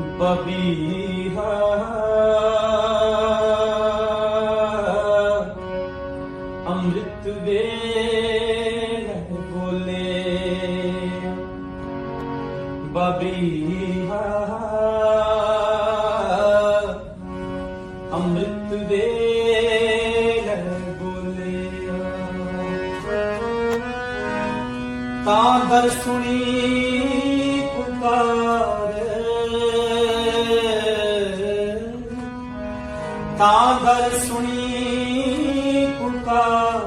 ਬਬੀਹਾ ਅੰਮ੍ਰਿਤ ਵੇਲੇ ਬੋਲੇ। ਬਬੀਹਾ ਅੰਮ੍ਰਿਤ ਵੇਲੇ ਬੋਲੇ। ਤਾਂ ਦਰ ਸੁਣੀ ਪੁਕਾਰ। ਤਾਂ ਸੁਣੀ ਪੁਕਾਰ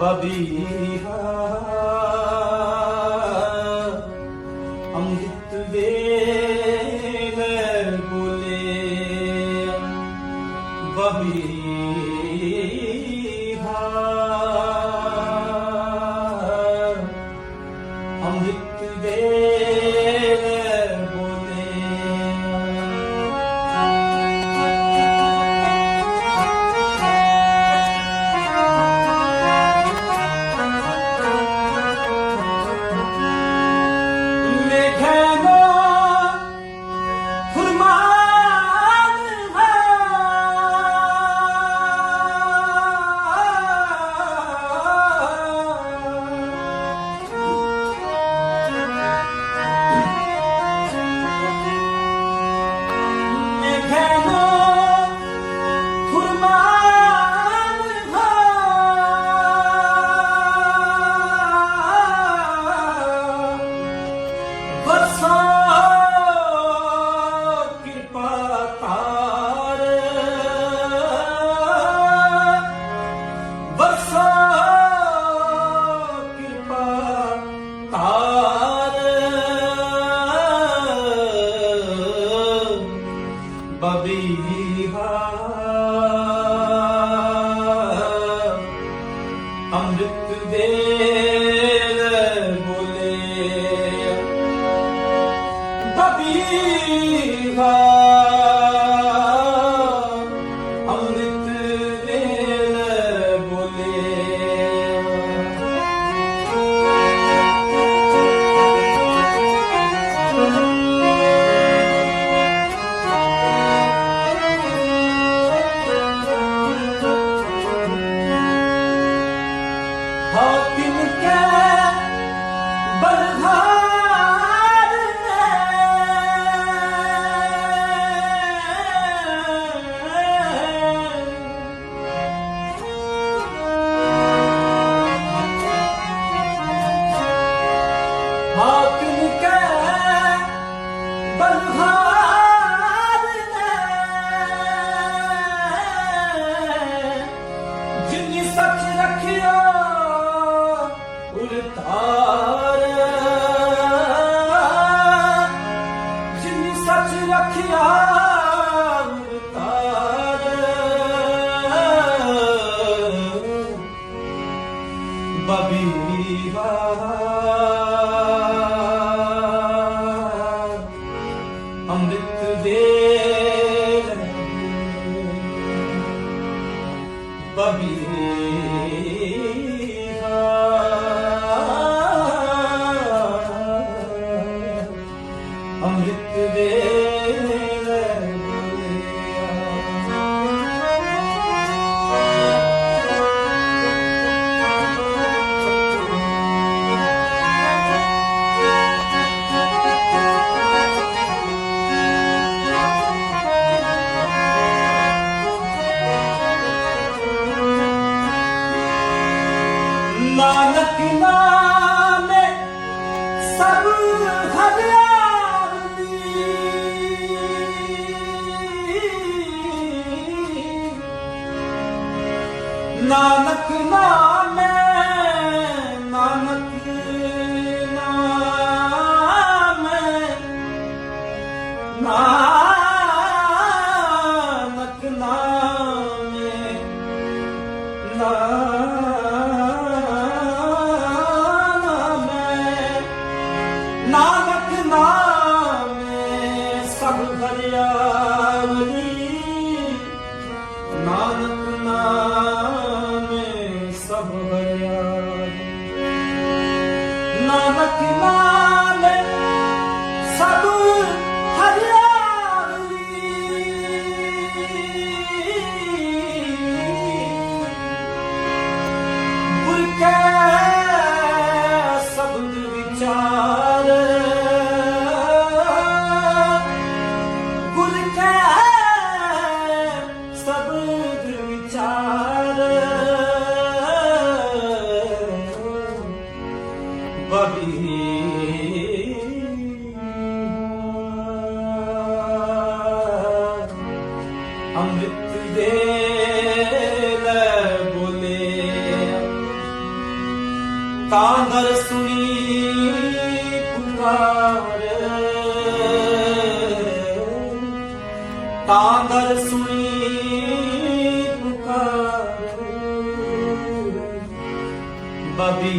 ਬਬੀਹਾ ਅੰਮ੍ਰਿਤ ਵੇਲੇ ਬੋਲੇ ਬਬੀਹਾ ਬਬੀਹਾ ਅੰਮ੍ਰਿਤ ਦੇ ਬੋਲੇ। ਬਬੀਹਾ ਅੰਮ੍ਰਿਤ ਦੇ ਨਾਨਕ ਨਾਮੇ ਸਭ ਹਰਿਆਲੀ। ਨਾਨਕ ਨਾਮੇ ਨਾਨਕ ਨਾਮੇ ਨਾਨਕ ਨਾਮੇ ਨਾਮੇ ਅੰਮ੍ਰਿਤ ਦੇ ਲੈ ਬੋਲੇ ਤਾਂ ਦਰ ਸੁਣੀ ਪੁਕਾਰ ਤਾਂ ਦਰ ਸੁਣੀ ਪੁਕਾਰ ਬਬੀ